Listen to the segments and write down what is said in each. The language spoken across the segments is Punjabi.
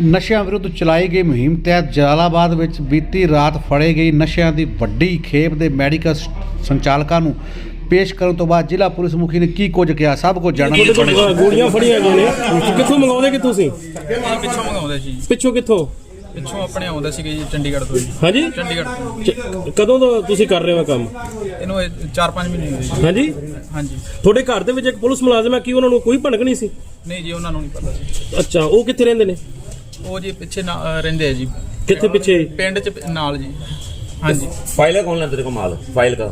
ਨਸ਼ਿਆਂ ਵਿਰੁੱਧ ਚਲਾਈ ਗਈ ਮੁਹਿੰਮ ਤਹਿਤ ਜਲਾਲਾਬਾਦ ਵਿੱਚ ਬੀਤੀ ਰਾਤ ਫੜੇ ਗਈ ਨਸ਼ਿਆਂ ਦੀ ਵੱਡੀ ਖੇਪ ਦੇ ਮੈਡੀਕਲ ਸ- ਸੰਚਾਲਕਾਂ ਨੂੰ ਪੇਸ਼ ਕਰਨ ਤੋਂ ਬਾਅਦ ਜ਼ਿਲ੍ਹਾ ਪੁਲਿਸ ਮੁਖੀ ਨੇ ਕੀ ਕੁਝ ਕਿਹਾ? ਸਭ ਕੁਝ ਤੁਹਾਡੇ ਕੋਲ ਗੋਲੀਆਂ ਫੜੀਆਂ ਗਈਆਂ ਨੇ। ਕਿੱਥੋਂ ਮੰਗਾਉਂਦੇ ਕਿ ਤੁਸੀਂ? ਇਹ ਪਿੱਛੋਂ ਮੰਗਾਉਂਦੇ ਸੀ। ਪਿੱਛੋਂ ਕਿੱਥੋਂ? ਪਿੱਛੋਂ ਆਪਣੇ ਆਉਂਦੇ ਸੀਗੇ ਜੀ ਚੰਡੀਗੜ੍ਹ ਤੋਂ ਜੀ। ਹਾਂਜੀ? ਚੰਡੀਗੜ੍ਹ ਤੋਂ। ਕਦੋਂ ਦਾ ਤੁਸੀਂ ਕਰ ਰਹੇ ਹੋ ਕੰਮ? ਇਹਨੂੰ 4-5 ਮਹੀਨੇ ਹੋਏ ਜੀ। ਹਾਂਜੀ? ਹਾਂਜੀ। ਤੁਹਾਡੇ ਘਰ ਦੇ ਵਿੱਚ ਇੱਕ ਪੁਲਿਸ ਮੁਲਾਜ਼ਮ ਹੈ ਕੀ ਉਹਨਾਂ ਨੂੰ ਕੋਈ ਭਣਕ ਨਹੀਂ ਸੀ? ਨਹੀਂ ਜੀ ਉਹਨਾਂ ਨੂੰ ਨਹੀਂ ਪਤਾ ਸੀ ਅੱਛਾ ਉਹ ਕਿੱਥੇ ਰਹਿੰਦੇ ਨੇ? ਉਹ ਜੀ ਪਿੱਛੇ ਰਹਿੰਦੇ ਆ ਜੀ। ਕਿੱਥੇ ਪਿੱਛੇ? ਪਿੰਡ ਚ ਨਾਲ ਜੀ। ਹਾਂਜੀ। ਫਾਈਲ ਕੌਣ ਲੈਂਦਾ ਤੇਰੇ ਕੋਲ ਮਾਲ? ਫਾਈਲ ਦਾ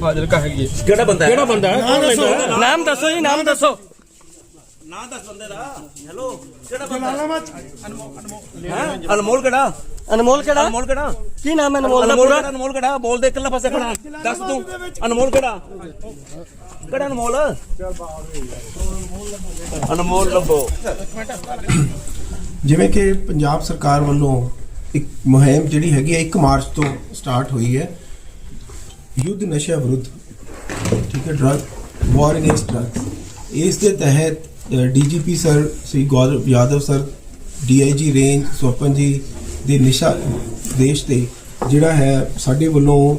ਫਾਜ਼ਿਲਕਾ ਹੈਗੀ ਹੈ। ਕਿਹੜਾ ਬੰਦਾ ਹੈ? ਕਿਹੜਾ ਬੰਦਾ ਹੈ? ਕੌਣ ਲੈਂਦਾ ਹੈ? ਨਾਮ ਦੱਸੋ ਜੀ ਨਾਮ ਦੱਸੋ। ਅਨਮੋਲ ਕਿਹੜਾ? ਅਨਮੋਲ ਕਿਹੜਾ? ਅਨਮੋਲ ਕਿਹੜਾ? ਕੀ ਨਾਮ ਹੈ ਅਨਮੋਲ ਦਾ ਅਨਮੋਲ ਪੂਰਾ? ਕਿਹੜਾ ਅਨਮੋਲ ਕਿਹੜਾ? ਬੋਲ ਦੇ ਇਕੱਲਾ ਫਸੇ ਖੜਾ। ਦੱਸ ਤੂੰ। ਅਨਮੋਲ ਕਿਹੜਾ? ਕਿਹੜਾ ਅਨਮੋਲ? ਅਨਮੋਲ ਲੱਭੋ। ਜਿਵੇਂ ਕਿ ਪੰਜਾਬ ਸਰਕਾਰ ਵੱਲੋਂ ਇੱਕ ਮੁਹਿੰਮ ਜਿਹੜੀ ਹੈਗੀ ਹੈ 1 ਮਾਰਚ ਤੋਂ ਸਟਾਰਟ ਹੋਈ ਹੈ। ਯੁੱਧ ਨਸ਼ਾ ਵਿਰੁੱਧ, ਠੀਕ ਹੈ ਡਰਗ ਵਾਰ ਅਗੇਂਸਟ ਡਰਗਸ ਇਸ ਦੇ ਤਹਿਤ DGP sir Shri Gaurav Yadav sir, DIG range Sopan ji ਦੇ ਨਿਸ਼ਾ ਦੇਸ਼ ਤੇ ਜਿਹੜਾ ਹੈ, ਸਾਡੇ ਵੱਲੋਂ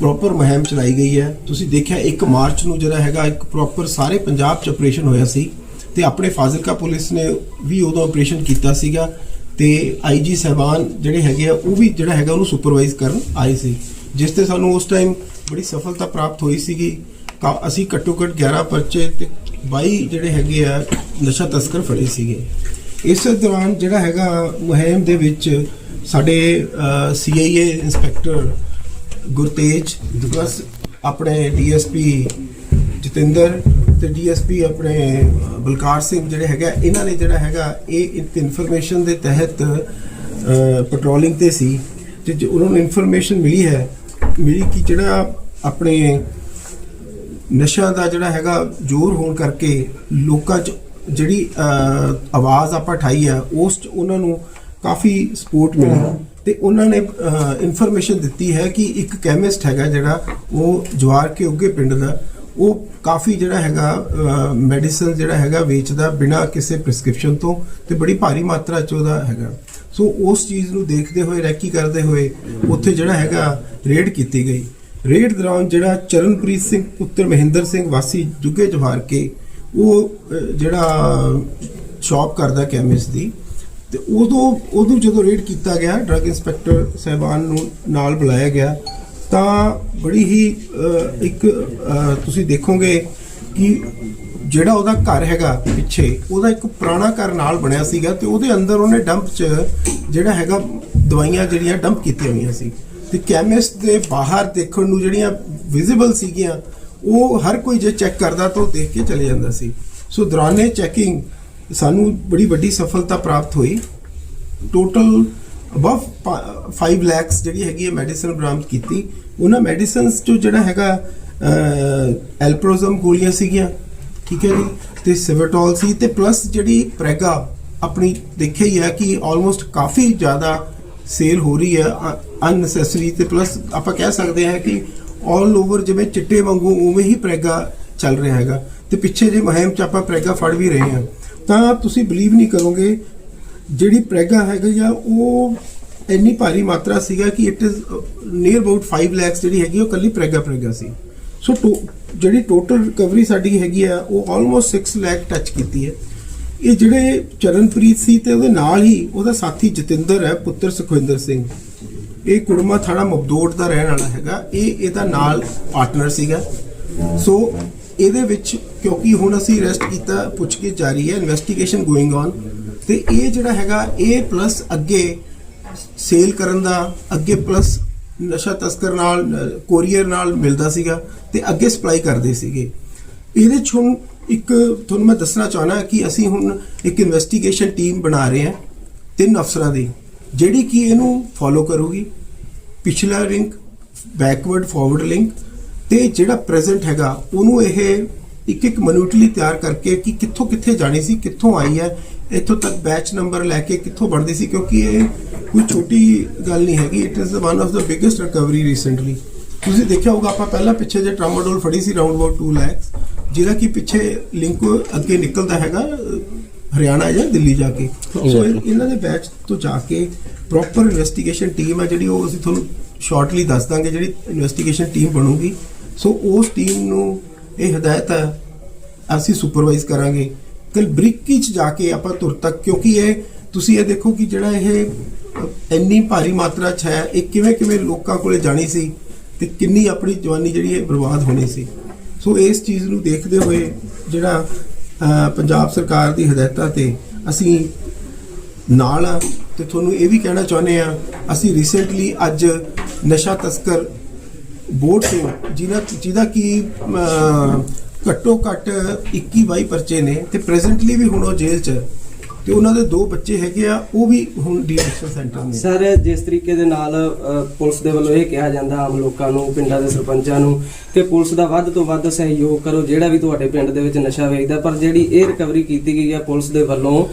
ਪ੍ਰੋਪਰ ਮੁਹਿੰਮ ਚਲਾਈ ਗਈ ਹੈ। ਤੁਸੀਂ ਦੇਖਿਆ 1 ਮਾਰਚ ਨੂੰ ਜਿਹੜਾ ਹੈਗਾ, ਇੱਕ ਪ੍ਰੋਪਰ ਸਾਰੇ ਪੰਜਾਬ ਚ ਆਪਰੇਸ਼ਨ ਹੋਇਆ ਸੀ। ਤੇ ਆਪਣੇ ਫਾਜ਼ਿਲਕਾ ਪੁਲਿਸ ਨੇ ਵੀ ਉਦੋਂ ਆਪਰੇਸ਼ਨ ਕੀਤਾ ਸੀਗਾ ਤੇ ਆਈਜੀ ਸਹਿਬਾਨ ਜਿਹੜੇ ਹੈਗੇ ਆ, ਉਹ ਵੀ ਜਿਹੜਾ ਹੈਗਾ ਉਹਨੂੰ ਸੁਪਰਵਾਈਜ਼ ਕਰਨ ਆਏ ਸੀ। ਜਿਸ ਤੇ ਸਾਨੂੰ ਉਸ ਟਾਈਮ ਬੜੀ ਸਫਲਤਾ ਪ੍ਰਾਪਤ ਹੋਈ ਸੀਗੀ। ਕਾ- ਅਸੀਂ ਘੱਟੋ ਘੱਟ 11 ਪਰਚੇ ਤੇ 22 ਜਿਹੜੇ ਹੈਗੇ ਆ, ਨਸ਼ਾ ਤਸਕਰ ਫੜੇ ਸੀਗੇ। ਇਸ ਦੌਰਾਨ ਜਿਹੜਾ ਹੈਗਾ ਮੁਹਿੰਮ ਦੇ ਵਿੱਚ ਸਾਡੇ ਸੀਆਈਏ ਇੰਸਪੈਕਟਰ ਗੁਰਤੇਜ ਪਲੱਸ ਆਪਣੇ ਡੀਐਸਪੀ ਜਤਿੰਦਰ ਤੇ ਡੀਐਸਪੀ ਆਪਣੇ ਬਲਕਾਰ ਸਿੰਘ ਜਿਹੜੇ ਹੈਗਾ ਇਹਨਾਂ ਨੇ ਜਿਹੜਾ ਹੈਗਾ ਇਹ ਇਨਫੋਰਮੇਸ਼ਨ ਦੇ ਤਹਿਤ ਪੈਟਰੋਲਿੰਗ ਤੇ ਸੀ। ਤੇ ਜੋ ਉਹਨਾਂ ਨੂੰ ਇਨਫੋਰਮੇਸ਼ਨ ਮਿਲੀ ਹੈ ਮਿਲੀ ਕਿ ਜਿਹੜਾ ਆਪਣੇ ਨਸ਼ਾ ਦਾ ਜਿਹੜਾ ਹੈਗਾ ਜ਼ੋਰ ਹੋਣ ਕਰਕੇ ਲੋਕਾਂ 'ਚ ਜਿਹੜੀ ਆਵਾਜ਼ ਆਪਾਂ ਠਾਈ ਆ ਉਸ 'ਚ ਉਹਨਾਂ ਨੂੰ ਕਾਫੀ ਸਪੋਰਟ ਮਿਲੀ। ਤੇ ਉਹਨਾਂ ਨੇ ਇਨਫੋਰਮੇਸ਼ਨ ਦਿੱਤੀ ਹੈ ਕਿ ਇੱਕ ਕੈਮਿਸਟ ਹੈਗਾ ਜਿਹੜਾ ਉਹ ਜਵਾਰ ਕੇ ਉੱਗੇ ਪਿੰਡ ਦਾ ਉਹ ਕਾਫੀ ਜਿਹੜਾ ਹੈਗਾ ਮੈਡੀਸਨ ਜਿਹੜਾ ਹੈਗਾ ਵੇਚਦਾ ਬਿਨਾਂ ਕਿਸੇ ਪ੍ਰਿਸਕ੍ਰਿਪਸ਼ਨ ਤੋਂ ਤੇ ਬੜੀ ਭਾਰੀ ਮਾਤਰਾ 'ਚ ਉਹਦਾ ਹੈਗਾ। ਸੋ ਉਸ ਚੀਜ਼ ਨੂੰ ਦੇਖਦੇ ਹੋਏ, ਰੈਕੀ ਕਰਦੇ ਹੋਏ ਉੱਥੇ ਜਿਹੜਾ ਹੈਗਾ ਰੇਡ ਕੀਤੀ ਗਈ। ਰੇਡ ਦੌਰਾਨ ਜਿਹੜਾ ਚਰਨਪ੍ਰੀਤ ਸਿੰਘ, ਪੁੱਤਰ ਮਹਿੰਦਰ ਸਿੰਘ ਵਾਸੀ ਜੁਗੇ ਜਵਾਰ ਕੇ, ਉਹ ਜਿਹੜਾ ਸ਼ਾਪ ਕਰਦਾ ਕੈਮਿਸਟ ਦੀ, ਤੇ ਉਦੋਂ ਉਦੋਂ ਜਦੋਂ ਰੇਡ ਕੀਤਾ ਗਿਆ ਡਰੱਗ ਇੰਸਪੈਕਟਰ ਸਹਿਬਾਨ ਨੂੰ ਨਾਲ ਬੁਲਾਇਆ ਗਿਆ ਤਾਂ ਬੜੀ ਹੀ ਇੱਕ ਤੁਸੀਂ ਦੇਖੋਗੇ ਕਿ ਜਿਹੜਾ ਉਹਦਾ ਘਰ ਹੈਗਾ ਪਿੱਛੇ, ਉਹਦਾ ਇੱਕ ਪੁਰਾਣਾ ਘਰ ਨਾਲ ਬਣਿਆ ਸੀਗਾ ਤੇ ਉਹਦੇ ਅੰਦਰ ਉਹਨੇ ਡੰਪ 'ਚ ਜਿਹੜਾ ਹੈਗਾ ਦਵਾਈਆਂ ਜਿਹੜੀਆਂ ਡੰਪ ਕੀਤੀਆਂ ਹੋਈਆਂ ਸੀ। ਤੇ ਕੈਮਿਸਟ ਦੇ ਬਾਹਰ ਦੇਖਣ ਨੂੰ ਜਿਹੜੀਆਂ ਵਿਜ਼ੀਬਲ ਸੀਗੀਆਂ, ਉਹ ਹਰ ਕੋਈ ਜੇ ਚੈੱਕ ਕਰਦਾ ਤਾਂ ਉਹ ਦੇਖ ਕੇ ਚਲੇ ਜਾਂਦਾ ਸੀ। ਸੋ ਦੌਰਾਨੇ ਚੈਕਿੰਗ ਸਾਨੂੰ ਬੜੀ ਵੱਡੀ ਸਫਲਤਾ ਪ੍ਰਾਪਤ ਹੋਈ। ਟੋਟਲ ਅਬਵ 5 ਲੱਖਸ ਜਿਹੜੀ ਹੈਗੀ ਹੈ ਮੈਡੀਸਨ ਬਰਾਮਦ ਕੀਤੀ, ਉਹਨਾਂ ਮੈਡੀਸਨਸ ਚੋਂ ਜਿਹੜਾ ਹੈਗਾ ਐਲਪਰੋਜ਼ਮ ਗੋਲੀਆਂ ਸੀਗੀਆਂ, ਠੀਕ ਹੈ ਜੀ, ਤੇ ਸਿਵਟੋਲ ਸੀ, ਤੇ ਪਲੱਸ ਜਿਹੜੀ ਪ੍ਰੈਗਾ ਆਪਣੀ ਦੇਖਿਆ ਹੀ ਹੈ ਕਿ ਆਲਮੋਸਟ ਕਾਫੀ ਜ਼ਿਆਦਾ ਸੇਲ ਹੋ ਰਹੀ ਹੈ ਅਨਨੈਸੈਸਰੀ ਤੇ ਪਲੱਸ ਆਪਾਂ ਕਹਿ ਸਕਦੇ ਹਾਂ ਕਿ ਆਲ ਓਵਰ ਜਿਵੇਂ ਚਿੱਟੇ ਵਾਂਗੂ ਉਵੇਂ ਹੀ ਪ੍ਰੈਗਾ ਚੱਲ ਰਿਹਾ ਹੈਗਾ। ਤੇ ਪਿੱਛੇ ਜੇ ਮੁਹਿੰਮ ਚ ਆਪਾਂ ਪ੍ਰੈਗਾ ਫੜ ਵੀ ਰਹੇ ਹਾਂ, ਤਾਂ ਤੁਸੀਂ ਬਲੀਵ ਨਹੀਂ ਕਰੋਗੇ ਜਿਹੜੀ ਪ੍ਰੈਗਾ ਹੈਗੀ ਆ, ਉਹ ਇੰਨੀ ਭਾਰੀ ਮਾਤਰਾ ਸੀਗਾ ਕਿ it is near about 5 lakh ਜਿਹੜੀ ਹੈਗੀ ਉਹ ਕੱਲੀ ਪ੍ਰੈਗਾ ਪ੍ਰੈਗਾ ਸੀ। ਸੋ ਟੋ- ਜਿਹੜੀ ਟੋਟਲ ਰਿਕਵਰੀ ਸਾਡੀ ਹੈਗੀ ਆ, ਉਹ ਆਲਮੋਸਟ 6 ਲੱਖ ਟੱਚ ਕੀਤੀ ਹੈ। ਇਹ ਜਿਹੜੇ ਚਰਨਪ੍ਰੀਤ ਸੀ ਤੇ ਉਹਦੇ ਨਾਲ ਹੀ ਉਹਦਾ ਸਾਥੀ ਜਤਿੰਦਰ ਹੈ, ਪੁੱਤਰ ਸੁਖਵਿੰਦਰ ਸਿੰਘ। ਇਹ ਕੁੜਮਾ ਥਾਣਾ ਮਬਦੋੜ ਦਾ ਰਹਿਣ ਵਾਲਾ ਹੈਗਾ। ਇਹ ਇਹਦਾ ਨਾਲ ਪਾਰਟਨਰ ਸੀਗਾ। ਸੋ ਇਹਦੇ ਵਿੱਚ ਕਿਉਂਕਿ ਹੁਣ ਅਸੀਂ ਅਰੈਸਟ ਕੀਤਾ ਪੁੱਛਗਿੱਛ ਜਾਰੀ ਹੈ ਇਨਵੈਸਟੀਗੇਸ਼ਨ ਗੋਇੰਗ ਔਨ ਤੇ ਇਹ ਜਿਹੜਾ ਹੈਗਾ ਇਹ ਪਲੱਸ ਅੱਗੇ ਸੇਲ ਕਰਨ ਦਾ, ਅੱਗੇ ਪਲੱਸ ਨਸ਼ਾ ਤਸਕਰ ਨਾਲ ਕੋਰੀਅਰ ਨਾਲ ਮਿਲਦਾ ਸੀਗਾ ਤੇ ਅੱਗੇ ਸਪਲਾਈ ਕਰਦੇ ਸੀਗੇ। ਇਹਦੇ ਚ ਹੁਣ ਇੱਕ ਤੁਹਾਨੂੰ ਮੈਂ ਦੱਸਣਾ ਚਾਹਣਾ ਕਿ ਅਸੀਂ ਹੁਣ ਇੱਕ ਇਨਵੈਸਟੀਗੇਸ਼ਨ ਟੀਮ ਬਣਾ ਰਹੇ ਹਾਂ ਤਿੰਨ ਅਫਸਰਾਂ ਦੀ, ਜਿਹੜੀ ਕਿ ਇਹਨੂੰ ਫੋਲੋ ਕਰੂਗੀ। ਪਿਛਲਾ ਲਿੰਕ ਬੈਕਵਰਡ ਫਾਰਵਰਡ ਲਿੰਕ ਤੇ ਜਿਹੜਾ ਪ੍ਰੈਜ਼ੈਂਟ ਹੈਗਾ, ਉਹਨੂੰ ਇਹ ਇੱਕ ਇੱਕ ਮਿਨੂਟਲੀ ਤਿਆਰ ਕਰਕੇ ਕਿ ਕਿੱਥੋਂ ਕਿੱਥੇ ਜਾਣੀ ਸੀ, ਕਿੱਥੋਂ ਆਈ ਹੈ ਇੱਥੋਂ ਤੱਕ ਬੈਚ ਨੰਬਰ ਲੈ ਕੇ ਕਿੱਥੋਂ ਬਣਦੀ ਸੀ ਕਿਉਂਕਿ ਇਹ ਕੋਈ ਛੋਟੀ ਗੱਲ ਨਹੀਂ ਹੈਗੀ। It is one of the biggest recovery recently ਤੁਸੀਂ ਦੇਖਿਆ ਹੋਊਗਾ ਆਪਾਂ ਪਹਿਲਾਂ ਪਿੱਛੇ ਜੇ ਟਰਾਮਾਡੋਲ ਫੜੀ ਸੀ ਰਾਉਂਡ ਅਬਾਊਟ 2 ਲੱਖ ਜਿਹਦਾ ਕਿ ਪਿੱਛੇ ਲਿੰਕ ਅੱਗੇ ਨਿਕਲਦਾ ਹੈਗਾ ਹਰਿਆਣਾ ਜਾਂ ਦਿੱਲੀ ਜਾ ਕੇ। ਸੋ ਇਹ- ਇਹਨਾਂ ਦੇ ਬੈਚ ਤੋਂ ਜਾ ਕੇ ਪ੍ਰੋਪਰ ਇਨਵੈਸਟੀਗੇਸ਼ਨ ਟੀਮ ਹੈ ਜਿਹੜੀ ਉਹ ਅਸੀਂ ਤੁਹਾਨੂੰ ਸ਼ਾਰਟਲੀ ਦੱਸ ਦਾਂਗੇ ਜਿਹੜੀ ਇਨਵੈਸਟੀਗੇਸ਼ਨ ਟੀਮ ਬਣੂਗੀ। ਸੋ ਉਸ ਟੀਮ ਨੂੰ ਇਹ ਹਦਾਇਤ ਹੈ ਅਸੀਂ ਸੁਪਰਵਾਈਜ਼ ਕਰਾਂਗੇ। ਕੱਲ ਬਰੀਕੀ ਚ ਜਾ ਕੇ ਆਪਾਂ ਤੁਰ ਤੱਕ, ਕਿਉਂਕਿ ਇਹ ਤੁਸੀਂ ਇਹ ਦੇਖੋ ਕਿ ਜਿਹੜਾ ਇਹ ਇੰਨੀ ਭਾਰੀ ਮਾਤਰਾ ਚ ਹੈ, ਇਹ ਕਿਵੇਂ ਕਿਵੇਂ ਲੋਕਾਂ ਕੋਲੇ ਜਾਣੀ ਸੀ ਤੇ ਕਿੰਨੀ ਆਪਣੀ ਜਵਾਨੀ ਜਿਹੜੀ ਹੈ ਬਰਬਾਦ ਹੋਣੀ ਸੀ। ਸੋ ਇਸ ਚੀਜ਼ ਨੂੰ ਦੇਖਦੇ ਹੋਏ ਜਿਹੜਾ ਪੰਜਾਬ ਸਰਕਾਰ ਦੀ ਹਦਾਇਤਾਂ ਤੇ ਅਸੀਂ ਨਾਲ ਆ ਤੇ ਤੁਹਾਨੂੰ ਇਹ ਵੀ ਕਹਿਣਾ ਚਾਹੁੰਦੇ ਆ, ਅਸੀਂ ਰੀਸੈਂਟਲੀ ਅੱਜ ਨਸ਼ਾ ਤਸਕਰ ਬੋਰਡ ਸਿੰਘ ਜਿਹਦਾ ਜਿਹਦਾ ਕੀ ਘੱਟੋ ਘੱਟ 21 22 ਪਰਚੇ ਨੇ ਤੇ ਪ੍ਰੈਜ਼ੈਂਟਲੀ ਵੀ ਹੁਣ ਉਹ ਜੇਲ੍ਹ 'ਚ। ਤੇ ਉਹਨਾਂ ਦੇ ਦੋ ਬੱਚੇ ਹੈਗੇ ਆ ਉਹ ਵੀ ਹੁਣ ਡੀਐਕਸ਼ਨ ਸੈਂਟਰ ਨੇ। ਸਰ ਜਿਸ ਤਰੀਕੇ ਦੇ ਨਾਲ ਪੁਲਿਸ ਦੇ ਵੱਲੋਂ ਇਹ ਕਿਹਾ ਜਾਂਦਾ ਆਮ ਲੋਕਾਂ ਨੂੰ ਪਿੰਡਾਂ ਦੇ ਸਰਪੰਚਾਂ ਨੂੰ ਕਿ ਪੁਲਿਸ ਦਾ ਵੱਧ ਤੋਂ ਵੱਧ ਸਹਿਯੋਗ ਕਰੋ ਜਿਹੜਾ ਵੀ ਤੁਹਾਡੇ ਪਿੰਡ ਦੇ ਵਿੱਚ ਨਸ਼ਾ ਵੇਚਦਾ ਪਰ ਜਿਹੜੀ ਇਹ ਰਿਕਵਰੀ ਕੀਤੀ ਗਈ ਹੈ ਪੁਲਿਸ ਦੇ ਵੱਲੋਂ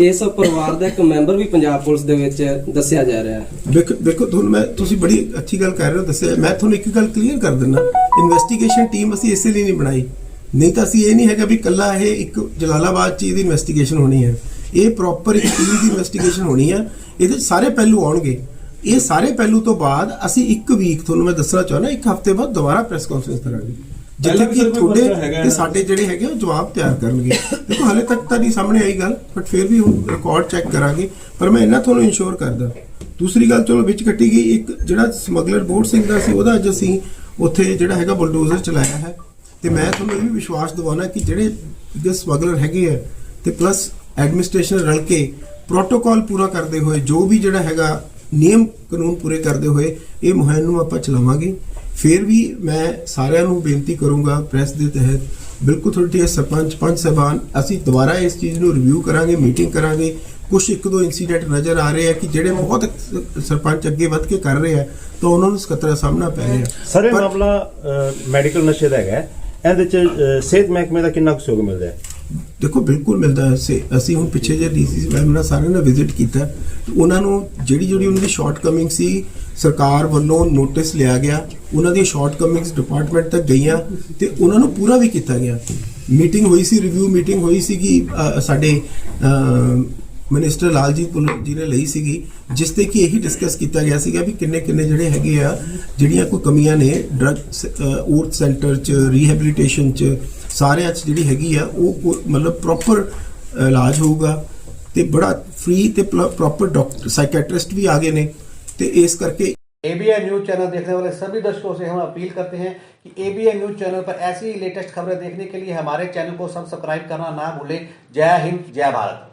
ਇਸ ਪਰਿਵਾਰ ਦਾ ਇੱਕ ਮੈਂਬਰ ਵੀ ਪੰਜਾਬ ਪੁਲਿਸ ਦੇ ਵਿੱਚ ਦੱਸਿਆ ਜਾ ਰਿਹਾ ਹੈ। ਦੇਖੋ ਦੇਖੋ ਤੁਹਾਨੂੰ ਮੈਂ ਤੁਸੀਂ ਬੜੀ ਅੱਛੀ ਗੱਲ ਕਰ ਰਹੇ ਹੋ ਦੱਸਿਆ। ਮੈਂ ਤੁਹਾਨੂੰ ਇੱਕ ਗੱਲ ਕਲੀਅਰ ਕਰ ਦਿੰਦਾ। ਇਨਵੈਸਟੀਗੇਸ਼ਨ ਟੀਮ ਅਸੀਂ ਇਸੇ ਲਈ ਨਹੀਂ ਬਣਾਈ। ਨਹੀਂ ਤਾਂ ਅਸੀਂ ਇਹ ਨਹੀਂ ਹੈਗਾ ਵੀ ਕੱਲਾ ਇਹ ਇੱਕ ਜਲਾਲਾਬਾਦ ਚ ਇਹਦੀ ਇਨਵੈਸਟੀਗੇਸ਼ਨ ਹੋਣੀ ਹੈ। ਇਹ ਪ੍ਰੋਪਰ ਇੱਕ ਟੀਮ ਦੀ ਇਨਵੈਸਟੀਗੇਸ਼ਨ ਹੋਣੀ ਹੈ। ਇਹਦੇ ਸਾਰੇ ਪਹਿਲੂ ਆਉਣਗੇ। ਇਹ ਸਾਰੇ ਪਹਿਲੂ ਤੋਂ ਬਾਅਦ ਅਸੀਂ ਇੱਕ ਵੀਕ ਤੁਹਾਨੂੰ ਮੈਂ ਦੱਸਣਾ ਚਾਹੁੰਦਾ ਇੱਕ ਹਫ਼ਤੇ ਬਾਅਦ ਦੁਬਾਰਾ ਪ੍ਰੈਸ ਕਾਨਫਰੰਸ ਕਰਾਂਗੇ। ਜਿੱਥੇ ਕਿ ਤੁਹਾਡੇ ਤੇ ਸਾਡੇ ਜਿਹੜੇ ਹੈਗੇ ਉਹ ਜਵਾਬ ਤਿਆਰ ਕਰਨਗੇ। ਦੇਖੋ ਹਾਲੇ ਤੱਕ ਤਾਂ ਨਹੀਂ ਸਾਹਮਣੇ ਆਈ ਗੱਲ ਬਟ ਫਿਰ ਵੀ ਹੁਣ ਰਿਕਾਰਡ ਚੈੱਕ ਕਰਾਂਗੇ। ਪਰ ਮੈਂ ਇਹਨਾਂ ਤੁਹਾਨੂੰ ਇਨਸ਼ੋਰ ਕਰਦਾ। ਦੂਸਰੀ ਗੱਲ ਚਲੋ ਵਿੱਚ ਕੱਟੀ ਗਈ ਇੱਕ ਜਿਹੜਾ ਸਮਗਲਰ ਬੋਰਡ ਸਿੰਘ ਦਾ ਸੀ ਉਹਦਾ ਅੱਜ ਅਸੀਂ ਉੱਥੇ ਜਿਹੜਾ ਹੈਗਾ ਬੁਲਡੋਜ਼ਰ ਚਲਾਇਆ ਹੈ। ਤੇ ਮੈਂ ਤੁਹਾਨੂੰ ਇਹ ਵੀ ਵਿਸ਼ਵਾਸ ਦਿਵਾਉਣਾ ਕਿ ਜਿਹੜੇ ਜਿਹੜੇ ਸਮਗਲਰ ਹੈਗੇ ਆ ਤੇ ਪਲੱਸ ਐਡਮਿਨਿਸਟ੍ਰੇਸ਼ਨ ਰਲ ਕੇ ਪ੍ਰੋਟੋਕਾਲ ਪੂਰਾ ਕਰਦੇ ਹੋਏ ਜੋ ਵੀ ਜਿਹੜਾ ਹੈਗਾ ਨਿਯਮ ਕਾਨੂੰਨ ਪੂਰੇ ਕਰਦੇ ਹੋਏ ਇਹ ਮੁਹਿੰਮ ਨੂੰ ਆਪਾਂ ਚਲਾਵਾਂਗੇ। ਫਿਰ ਵੀ ਮੈਂ ਸਾਰਿਆਂ ਨੂੰ ਬੇਨਤੀ ਕਰੂੰਗਾ ਪ੍ਰੈਸ ਦੇ ਤਹਿਤ ਬਿਲਕੁਲ ਤੁਹਾਡੇ ਸਰਪੰਚ ਪੰਚ ਸਾਹਿਬਾਨ ਅਸੀਂ ਦੁਬਾਰਾ ਇਸ ਚੀਜ਼ ਨੂੰ ਰਿਵਿਊ ਕਰਾਂਗੇ ਮੀਟਿੰਗ ਕਰਾਂਗੇ। ਕੁਝ ਇੱਕ ਦੋ ਇਨਸੀਡੈਂਟ ਨਜ਼ਰ ਆ ਰਹੇ ਆ ਕਿ ਜਿਹੜੇ ਬਹੁਤ ਸਰਪੰਚ ਅੱਗੇ ਵੱਧ ਕੇ ਕਰ ਰਹੇ ਆ ਤਾਂ ਉਹਨਾਂ ਨੂੰ ਸਕੱਤਰ ਸਾਹਮਣਾ ਪੈ ਰਿਹਾ। ਸਰ ਇਹ ਮਾਮਲਾ ਮੈਡੀਕਲ ਨਸ਼ੇ ਦਾ ਹੈਗਾ। ਇਹਦੇ ਚ ਸਿਹਤ ਮਹਿਕਮੇ ਦਾ ਕਿੰਨਾ ਕੁ ਸਹਿਯੋਗ ਮਿਲਦਾ ਹੈ? ਦੇਖੋ ਬਿਲਕੁਲ ਮਿਲਦਾ ਹੈ। ਸੇ ਅਸੀਂ ਹੁਣ ਪਿੱਛੇ ਜੇ ਡੀਸੀ ਮੈਮ ਨਾਲ ਸਾਰਿਆਂ ਨੇ ਵਿਜ਼ਿਟ ਕੀਤਾ ਉਹਨਾਂ ਨੂੰ ਜਿਹੜੀ ਜਿਹੜੀ ਉਹਨਾਂ ਦੀ ਸ਼ਾਰਟਕਮਿੰਗ ਸੀ ਸਰਕਾਰ ਵੱਲੋਂ ਨੋਟਿਸ ਲਿਆ ਗਿਆ। ਉਹਨਾਂ ਦੀ ਸ਼ਾਰਟਕਮਿੰਗਸ ਡਿਪਾਰਟਮੈਂਟ ਤੱਕ ਗਈਆਂ ਤੇ ਉਹਨਾਂ ਨੂੰ ਪੂਰਾ ਵੀ ਕੀਤਾ ਗਿਆ। ਮੀਟਿੰਗ ਹੋਈ ਸੀ ਰਿਵਿਊ ਮੀਟਿੰਗ ਹੋਈ ਸੀਗੀ ਅ, ਸਾਡੇ ਮਿਨਿਸਟਰ ਲਾਲਜੀਤ ਭੁੱਲਰ ਜੀ ਨੇ ਲਈ ਸੀਗੀ ਜਿਸ ਤੇ ਕਿ ਇਹੀ ਡਿਸਕਸ ਕੀਤਾ ਗਿਆ ਸੀਗਾ ਵੀ ਕਿੰਨੇ ਕਿੰਨੇ ਜਿਹੜੇ ਹੈਗੇ ਆ ਜਿਹੜੀਆਂ ਕੋਈ ਕਮੀਆਂ ਨੇ ਡਰਗ ਔਰਤ ਸੈਂਟਰ ਚ ਰੀਹੈਬਿਲਿਟੇਸ਼ਨ ਚ ਸਾਰਿਆਂ ਚ ਜਿਹੜੀ ਹੈਗੀ ਆ ਉਹ ਕੋ- ਮਤਲਬ ਪ੍ਰੋਪਰ ਇਲਾਜ ਹੋਊਗਾ ਤੇ ਬੜਾ ਫ੍ਰੀ ਤੇ ਪ੍ਰੋਪਰ ਡਾਕਟਰ ਸਾਈਕੈਟ੍ਰਿਸਟ ਵੀ ਆ ਗਏ ਨੇ ਤੇ ਇਸ ਕਰਕੇ एबीएन न्यूज चैनल देखने वाले सभी दर्शकों से हम अपील करते हैं कि एबीएन न्यूज चैनल पर ऐसी ही लेटेस्ट खबरें देखने के लिए हमारे चैनल को सब्सक्राइब करना ना भूलें जय हिंद जय भारत